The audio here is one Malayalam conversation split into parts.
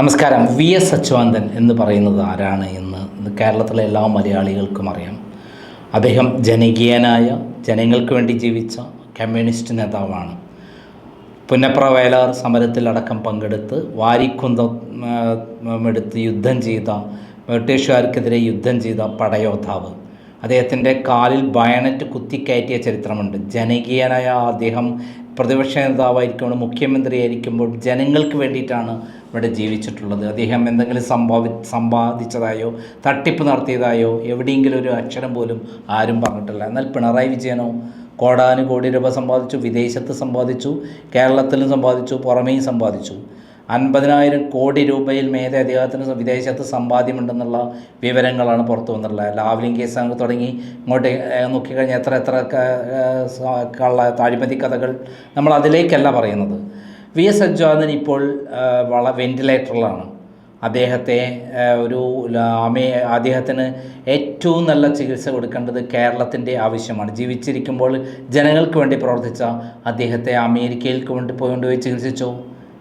നമസ്കാരം. വി എസ് അച്യുതാനന്ദൻ എന്ന് പറയുന്നത് ആരാണ് എന്ന് കേരളത്തിലെ എല്ലാ മലയാളികൾക്കും അറിയാം. അദ്ദേഹം ജനകീയനായ ജനങ്ങൾക്ക് വേണ്ടി ജീവിച്ച കമ്മ്യൂണിസ്റ്റ് നേതാവാണ്. പുന്നപ്ര വയലാർ സമരത്തിലടക്കം പങ്കെടുത്ത് വാരിക്കുന്തം എടുത്ത് യുദ്ധം ചെയ്ത ബ്രിട്ടീഷുകാർക്കെതിരെ യുദ്ധം ചെയ്ത പടയോദ്ധാവ്. അദ്ദേഹത്തിന്റെ കാലിൽ ബയണറ്റ് കുത്തിക്കയറ്റിയ ചരിത്രമുണ്ട്. ജനകീയനായ അദ്ദേഹം പ്രതിപക്ഷ നേതാവായിരിക്കുമ്പോൾ മുഖ്യമന്ത്രിയായിരിക്കുമ്പോൾ ജനങ്ങൾക്ക് വേണ്ടിയിട്ടാണ് ഇവിടെ ജീവിച്ചിട്ടുള്ളത്. അദ്ദേഹം എന്തെങ്കിലും സംഭാവി സമ്പാദിച്ചതായോ തട്ടിപ്പ് നടത്തിയതായോ എവിടെയെങ്കിലും ഒരു അക്ഷരം പോലും ആരും പറഞ്ഞിട്ടില്ല. എന്നാൽ പിണറായി വിജയനോ കോടാനുകോടി രൂപ സമ്പാദിച്ചു വിദേശത്ത് സമ്പാദിച്ചു കേരളത്തിലും സമ്പാദിച്ചു പുറമേയും സമ്പാദിച്ചു. അൻപതിനായിരം കോടി രൂപയിൽ മേലെ അദ്ദേഹത്തിന് വിദേശത്ത് സമ്പാദ്യമുണ്ടെന്നുള്ള വിവരങ്ങളാണ് പുറത്തു വന്നിട്ടുള്ളത്. ലാവ്ലിംഗ് കേസ് അങ്ങ് തുടങ്ങി. ഇങ്ങോട്ട് നോക്കിക്കഴിഞ്ഞാൽ എത്ര എത്ര കള്ള താഴ്മതി കഥകൾ നമ്മൾ അതിലേക്കല്ല പറയുന്നത്. വി. എസ്. അജ്വാദൻ ഇപ്പോൾ വള വെന്റിലേറ്ററിലാണ് അദ്ദേഹത്തെ ഒരു അമേ അദ്ദേഹത്തിന് ഏറ്റവും നല്ല ചികിത്സ കൊടുക്കേണ്ടത് കേരളത്തിന്റെ ആവശ്യമാണ്. ജീവിച്ചിരിക്കുമ്പോൾ ജനങ്ങൾക്ക് വേണ്ടി പ്രവർത്തിച്ച അദ്ദേഹത്തെ അമേരിക്കയിലേക്ക് കൊണ്ടുപോയി കൊണ്ടുപോയി ചികിത്സിച്ചോ?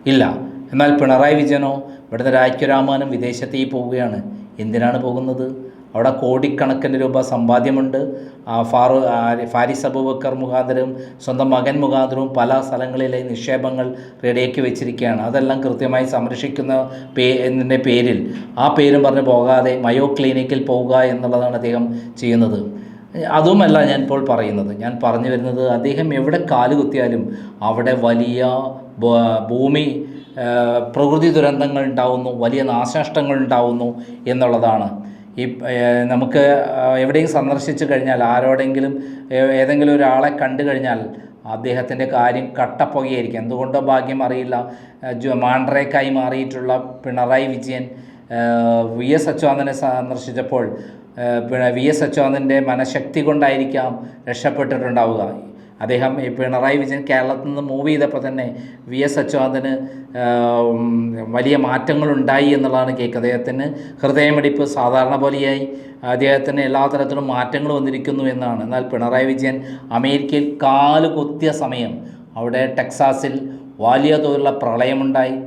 ഇല്ല. എന്നാൽ പിണറായി വിജയനോ ഇവിടുത്തെ രാജ്യരാമാനും വിദേശത്തേക്ക് പോവുകയാണ്. എന്തിനാണ് പോകുന്നത്? അവിടെ കോടിക്കണക്കിന് രൂപ സമ്പാദ്യമുണ്ട്. ഫാറു ഫാരിസ് അബൂബക്കർ മുഖാന്തരവും സ്വന്തം മകൻ മുഖാന്തരവും പല സ്ഥലങ്ങളിലെ നിക്ഷേപങ്ങൾ റെഡിയാക്കി വെച്ചിരിക്കുകയാണ്. അതെല്ലാം കൃത്യമായി സംരക്ഷിക്കുന്ന പേ എന്നതിന്റെ പേരിൽ. ആ പേരും പറഞ്ഞ് പോകാതെ മയോ ക്ലിനിക്കിൽ പോവുക എന്നുള്ളതാണ് അദ്ദേഹം ചെയ്യുന്നത്. അതുമല്ല ഞാൻ ഇപ്പോൾ പറയുന്നത്. ഞാൻ പറഞ്ഞു വരുന്നത് അദ്ദേഹം എവിടെ കാലുകുത്തിയാലും അവിടെ വലിയ ഭൂമി പ്രകൃതി ദുരന്തങ്ങൾ ഉണ്ടാവുന്നു വലിയ നാശനഷ്ടങ്ങൾ ഉണ്ടാവുന്നു എന്നുള്ളതാണ്. ഈ നമുക്ക് എവിടെയും സന്ദർശിച്ചു കഴിഞ്ഞാൽ ആരോടെങ്കിലും ഏതെങ്കിലും ഒരാളെ കണ്ടു കഴിഞ്ഞാൽ അദ്ദേഹത്തിന്റെ കാര്യം കട്ടപ്പുകയായിരിക്കും. എന്തുകൊണ്ടോ ഭാഗ്യം അറിയില്ല. ജു- മാറിയിട്ടുള്ള പിണറായി വിജയൻ വി എസ് അച്യുതാനന്ദനെ സന്ദർശിച്ചപ്പോൾ വി എസ് അച്യുതാനന്ദന്റെ മനഃശക്തി കൊണ്ടായിരിക്കാം രക്ഷപ്പെട്ടിട്ടുണ്ടാവുക. അദ്ദേഹം ഈ പിണറായി വിജയൻ കേരളത്തിൽ നിന്ന് മൂവ് ചെയ്തപ്പോൾ തന്നെ വി എസ് അച്യുതാനന്ദന് വലിയ മാറ്റങ്ങളുണ്ടായി എന്നുള്ളതാണ് കേക്ക്. അദ്ദേഹത്തിന് ഹൃദയമിടിപ്പ് സാധാരണ പോലെയായി. അദ്ദേഹത്തിന് എല്ലാ തരത്തിലും മാറ്റങ്ങൾ വന്നിരിക്കുന്നു എന്നാണ്. എന്നാൽ പിണറായി വിജയൻ അമേരിക്കയിൽ കാൽ കുത്തിയ സമയം അവിടെ ടെക്സാസിൽ വലിയ തോതിലുള്ള പ്രളയമുണ്ടായി.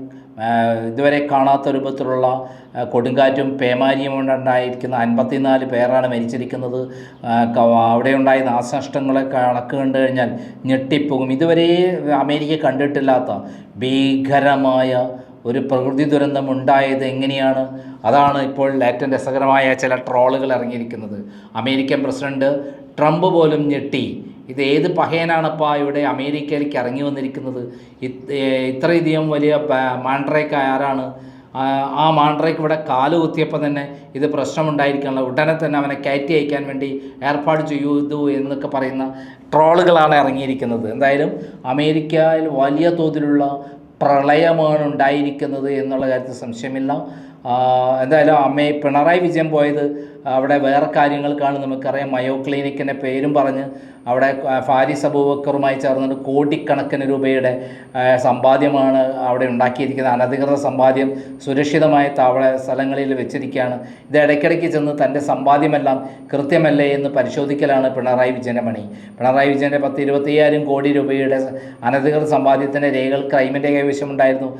ഇതുവരെ കാണാത്ത രൂപത്തിലുള്ള കൊടുങ്കാറ്റും പേമാരിയും ഉണ്ടായിരിക്കുന്ന അൻപത്തിനാല് പേരാണ് മരിച്ചിരിക്കുന്നത്. അവിടെയുണ്ടായ നാശനഷ്ടങ്ങളെ കണക്ക് കണ്ടു കഴിഞ്ഞാൽ ഞെട്ടിപ്പോകും. ഇതുവരെ അമേരിക്ക കണ്ടിട്ടില്ലാത്ത ഭീകരമായ ഒരു പ്രകൃതി ദുരന്തം ഉണ്ടായത് എങ്ങനെയാണ്? അതാണ് ഇപ്പോൾ ഏറ്റവും രസകരമായ ചില ട്രോളുകൾ ഇറങ്ങിയിരിക്കുന്നത്. അമേരിക്കൻ പ്രസിഡന്റ് ട്രംപ് പോലും ഞെട്ടി. ഇത് ഏത് പഹയനാണപ്പാ ഇവിടെ അമേരിക്കയിലേക്ക് ഇറങ്ങി വന്നിരിക്കുന്നത്? ഇത് ഇത്രയധികം വലിയ മാൻഡ്രേക്ക് ആരാണ്? ആ മാൻഡ്രേക്ക് ഇവിടെ കാൽ കുത്തിയപ്പോൾ തന്നെ ഇത് പ്രശ്നമുണ്ടായിരിക്കാനുള്ള ഉടനെ തന്നെ അവനെ കയറ്റി അയക്കാൻ വേണ്ടി ഏർപ്പാട് ചെയ്തു എന്നൊക്കെ പറയുന്ന ട്രോളുകളാണ് ഇറങ്ങിയിരിക്കുന്നത്. എന്തായാലും അമേരിക്കയിൽ വലിയ തോതിലുള്ള പ്രളയമാണ് ഉണ്ടായിരിക്കുന്നത് എന്നുള്ള കാര്യത്തിൽ സംശയമില്ല. എന്തായാലും അമ്മയെ പിണറായി വിജയൻ പോയത് അവിടെ വേറെ കാര്യങ്ങൾക്കാണ് നമുക്കറിയാം മയോ ക്ലിനിക്കിന്റെ പേരും പറഞ്ഞ് അവിടെ ഫാരിസ് അബൂബക്കറുമായി ചേർന്നിട്ട് കോടിക്കണക്കിന് രൂപയുടെ സമ്പാദ്യമാണ് അവിടെ ഉണ്ടാക്കിയിരിക്കുന്നത്. അനധികൃത സമ്പാദ്യം സുരക്ഷിതമായ താവള സ്ഥലങ്ങളിൽ വെച്ചിരിക്കുകയാണ്. ഇത് ഇടയ്ക്കിടയ്ക്ക് ചെന്ന് തന്റെ സമ്പാദ്യമെല്ലാം കൃത്യമല്ലേ എന്ന് പരിശോധിക്കലാണ് പിണറായി വിജയന്റെ പണി. പിണറായി വിജയന്റെ പത്ത് ഇരുപത്തയ്യായിരം കോടി രൂപയുടെ അനധികൃത സമ്പാദ്യത്തിന്റെ രേഖകൾ ക്രൈമിന്റെ കൈവശമുണ്ടായിരുന്നു.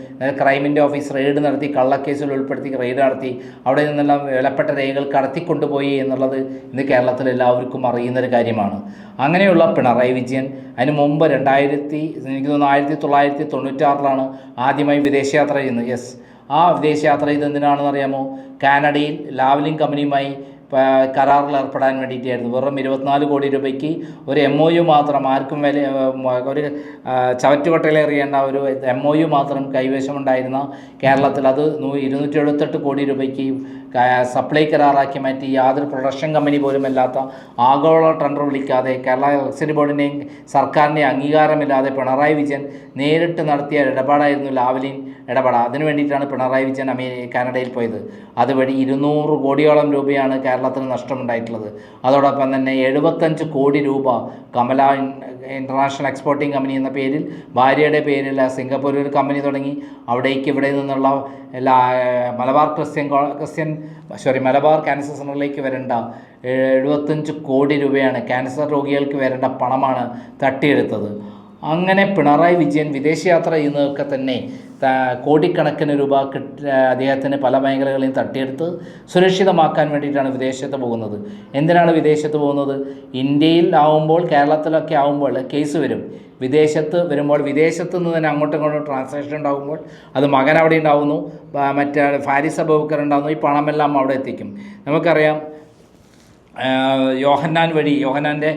ക്രൈമിന്റെ ഓഫീസ് റെയ്ഡ് നടത്തി കള്ളക്കേസിൽ ഉൾപ്പെടുത്തി റെയ്ഡ് നടത്തി. അവിടെ നിന്നെല്ലാം വിലപ്പെട്ട രേഖകൾ കടത്തിക്കൊണ്ടുപോയി എന്നുള്ളത് ഇന്ന് കേരളത്തിൽ എല്ലാവർക്കും അറിയുന്നൊരു കാര്യമാണ്. അങ്ങനെയുള്ള പിണറായി വിജയൻ അതിന് മുമ്പ് രണ്ടായിരത്തി എനിക്ക് തോന്നുന്നു ആയിരത്തി തൊള്ളായിരത്തി തൊണ്ണൂറ്റാറിലാണ് ആദ്യമായി വിദേശയാത്ര ചെയ്യുന്നത്. യെസ്. ആ വിദേശയാത്ര ചെയ്ത് എന്തിനാണെന്ന് അറിയാമോ കാനഡയിൽ ലാവലിംഗ് കമ്പനിയുമായി കരാറിൽ ഏർപ്പെടാൻ വേണ്ടിയിട്ടായിരുന്നു. വെറും ഇരുപത്തിനാല് കോടി രൂപയ്ക്ക് ഒരു എം ഒ യു മാത്രം ആർക്കും വില ഒരു ചവറ്റുകൊട്ടയിലേറിയേണ്ട ഒരു എം ഒ യു മാത്രം കൈവശമുണ്ടായിരുന്ന കേരളത്തിൽ അത് ഇരുന്നൂറ്റി എഴുപത്തെട്ട് കോടി രൂപയ്ക്ക് സപ്ലൈ കരാറാക്കി മാറ്റി യാതൊരു പ്രൊഡക്ഷൻ കമ്പനി പോലും അല്ലാത്ത ആഗോള ടെൻഡർ വിളിക്കാതെ കേരള ഇലക്ട്രിസിറ്റി ബോർഡിന്റെയും സർക്കാരിന്റെയും അംഗീകാരമില്ലാതെ പിണറായി വിജയൻ നേരിട്ട് നടത്തിയ ഇടപാടായിരുന്നു ലാവലിൻ. ഇടപെട. അതിനു വേണ്ടിയിട്ടാണ് പിണറായി വിജയൻ അമേരിക്ക കാനഡയിൽ പോയത്. അതുവഴി ഇരുന്നൂറ് കോടിയോളം രൂപയാണ് കേരളത്തിന് നഷ്ടമുണ്ടായിട്ടുള്ളത്. അതോടൊപ്പം തന്നെ എഴുപത്തഞ്ച് കോടി രൂപ കമല ഇന്റർനാഷണൽ എക്സ്പോർട്ടിംഗ് കമ്പനി എന്ന പേരിൽ ഭാര്യയുടെ പേരിൽ സിംഗപ്പൂരിൽ ഒരു കമ്പനി തുടങ്ങി. അവിടേക്ക് ഇവിടെ നിന്നുള്ള എല്ലാ Malabar Christian Christian sorry Malabar cancer സെന്ററിലേക്ക് വരേണ്ട എഴുപത്തഞ്ച് കോടി രൂപയാണ് ക്യാൻസർ രോഗികൾക്ക് വരേണ്ട പണമാണ് തട്ടിയെടുത്തത്. അങ്ങനെ പിണറായി വിജയൻ വിദേശയാത്ര ചെയ്യുന്നതൊക്കെ തന്നെ കോടിക്കണക്കിന് രൂപ കിട്ട അദ്ദേഹത്തിന് പല മേഖലകളെയും തട്ടിയെടുത്ത് സുരക്ഷിതമാക്കാൻ വേണ്ടിയിട്ടാണ് വിദേശത്ത് പോകുന്നത്. എന്തിനാണ് വിദേശത്ത് പോകുന്നത്? ഇന്ത്യയിൽ ആവുമ്പോൾ കേരളത്തിലൊക്കെ ആവുമ്പോൾ കേസ് വരും. വിദേശത്ത് വരുമ്പോൾ വിദേശത്ത് നിന്ന് തന്നെ അങ്ങോട്ടും ഇങ്ങോട്ടും ട്രാൻസാക്ഷൻ ഉണ്ടാകുമ്പോൾ അത് മകൻ അവിടെ ഉണ്ടാകുന്നു മറ്റേ ഫാരിസ് അബൂബക്കർ ഉണ്ടാകുന്നു ഈ പണമെല്ലാം അവിടെ എത്തിക്കും. നമുക്കറിയാം യോഹന്നാൻ വഴി യോഹന്നാന്റെ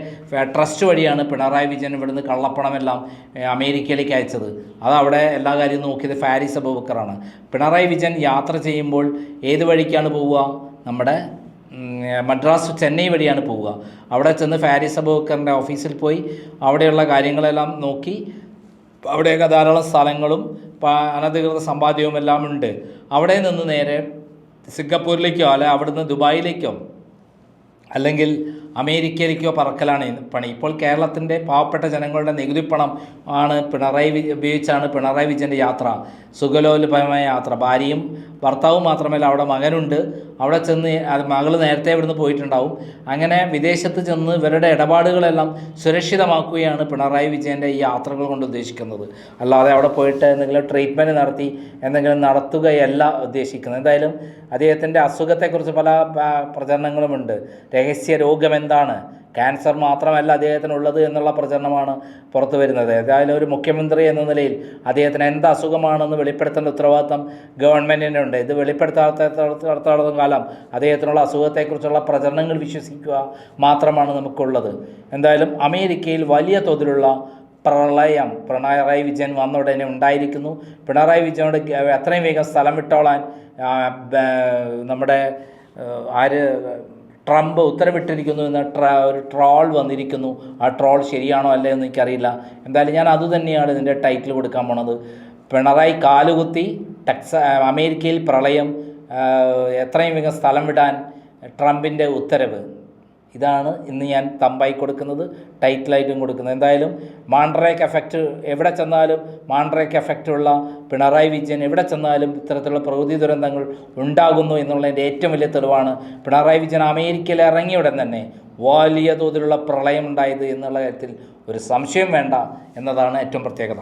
ട്രസ്റ്റ് വഴിയാണ് പിണറായി വിജയൻ ഇവിടുന്ന് കള്ളപ്പണമെല്ലാം അമേരിക്കയിലേക്ക് അയച്ചത്. അത് അവിടെ എല്ലാ കാര്യവും നോക്കിയത് ഫാരിസ് അബൂബക്കറാണ്. പിണറായി വിജയൻ യാത്ര ചെയ്യുമ്പോൾ ഏത് വഴിക്കാണ് പോവുക? നമ്മുടെ മദ്രാസ് ചെന്നൈ വഴിയാണ് പോവുക. അവിടെ ചെന്ന് ഫാരിസ് അബൂബക്കറിന്റെ ഓഫീസിൽ പോയി അവിടെയുള്ള കാര്യങ്ങളെല്ലാം നോക്കി അവിടെയൊക്കെ ധാരാളം സ്ഥലങ്ങളും അനധികൃത സമ്പാദ്യവും എല്ലാം ഉണ്ട്. അവിടെ നിന്ന് നേരെ സിംഗപ്പൂരിലേക്കോ അല്ലെ അവിടുന്ന് ദുബായിലേക്കോ അല്ലെങ്കിൽ അമേരിക്കയിലേക്കോ പറക്കലാണ് പണി. ഇപ്പോൾ കേരളത്തിന്റെ പാവപ്പെട്ട ജനങ്ങളുടെ നികുതി പണം ആണ് പിണറായി ഉപയോഗിച്ചാണ് പിണറായി വിജയന്റെ യാത്ര സുഗലോലമായ യാത്ര. ഭാര്യയും ഭർത്താവും മാത്രമല്ല അവിടെ മകനുണ്ട്. അവിടെ ചെന്ന് മകൾ നേരത്തെ ഇവിടുന്ന് പോയിട്ടുണ്ടാവും. അങ്ങനെ വിദേശത്ത് ചെന്ന് ഇവരുടെ ഇടപാടുകളെല്ലാം സുരക്ഷിതമാക്കുകയാണ് പിണറായി വിജയന്റെ ഈ യാത്രകൾ കൊണ്ട് ഉദ്ദേശിക്കുന്നത്. അല്ലാതെ അവിടെ പോയിട്ട് എന്തെങ്കിലും ട്രീറ്റ്മെന്റ് നടത്തി എന്തെങ്കിലും നടത്തുകയല്ല ഉദ്ദേശിക്കുന്നത്. എന്തായാലും അദ്ദേഹത്തിന്റെ അസുഖത്തെക്കുറിച്ച് പല പ്രചരണങ്ങളുമുണ്ട്. രഹസ്യ രോഗം എന്താണ് ക്യാൻസർ മാത്രമല്ല അദ്ദേഹത്തിനുള്ളത് എന്നുള്ള പ്രചരണമാണ് പുറത്തു വരുന്നത്. ഏതായാലും ഒരു മുഖ്യമന്ത്രി എന്ന നിലയിൽ അദ്ദേഹത്തിന് എന്ത് അസുഖമാണെന്ന് വെളിപ്പെടുത്തേണ്ട ഉത്തരവാദിത്തം ഗവൺമെന്റിനുണ്ട് ഇത് വെളിപ്പെടുത്താത്തടത്തോളം കാലം അദ്ദേഹത്തിനുള്ള അസുഖത്തെക്കുറിച്ചുള്ള പ്രചരണങ്ങൾ വിശ്വസിക്കുക മാത്രമാണ് നമുക്കുള്ളത്. എന്തായാലും അമേരിക്കയിൽ വലിയ തോതിലുള്ള പ്രളയം പിണറായി വിജയൻ വന്ന ഉടനെ ഉണ്ടായിരിക്കുന്നു. പിണറായി വിജയനോട് എത്രയും വേഗം സ്ഥലം വിട്ടോളാൻ നമ്മുടെ ആര് ട്രംപ് ഉത്തരവിട്ടിരിക്കുന്നു എന്ന ട്ര ഒരു ട്രോൾ വന്നിരിക്കുന്നു. ആ ട്രോൾ ശരിയാണോ അല്ലേ എന്ന് എനിക്കറിയില്ല. എന്തായാലും ഞാൻ അതുതന്നെയാണ് ഇതിന്റെ ടൈറ്റിൽ കൊടുക്കാൻ പോണത്. പിണറായി കാലുകുത്തി ടെക്സ അമേരിക്കയിൽ പ്രളയം എത്രയും വേഗം സ്ഥലം വിടാൻ ട്രംപിന്റെ ഉത്തരവ്. ഇതാണ് ഇന്ന് ഞാൻ തമ്പായി കൊടുക്കുന്നത് ടൈറ്റിലായിട്ടും കൊടുക്കുന്നത്. എന്തായാലും മാണ്ഡ്രേക്ക് എഫക്റ്റ് എവിടെ ചെന്നാലും മാണ്ഡ്രേക്ക് എഫക്റ്റുള്ള പിണറായി വിജയൻ എവിടെ ചെന്നാലും ഇത്തരത്തിലുള്ള പ്രകൃതി ദുരന്തങ്ങൾ ഉണ്ടാകുന്നു എന്നുള്ളതിന്റെ ഏറ്റവും വലിയ തെളിവാണ് പിണറായി വിജയൻ അമേരിക്കയിൽ ഇറങ്ങിയ ഉടൻ തന്നെ വലിയ തോതിലുള്ള പ്രളയം ഉണ്ടായത് എന്നുള്ള കാര്യത്തിൽ ഒരു സംശയം വേണ്ട എന്നതാണ് ഏറ്റവും പ്രത്യേകത.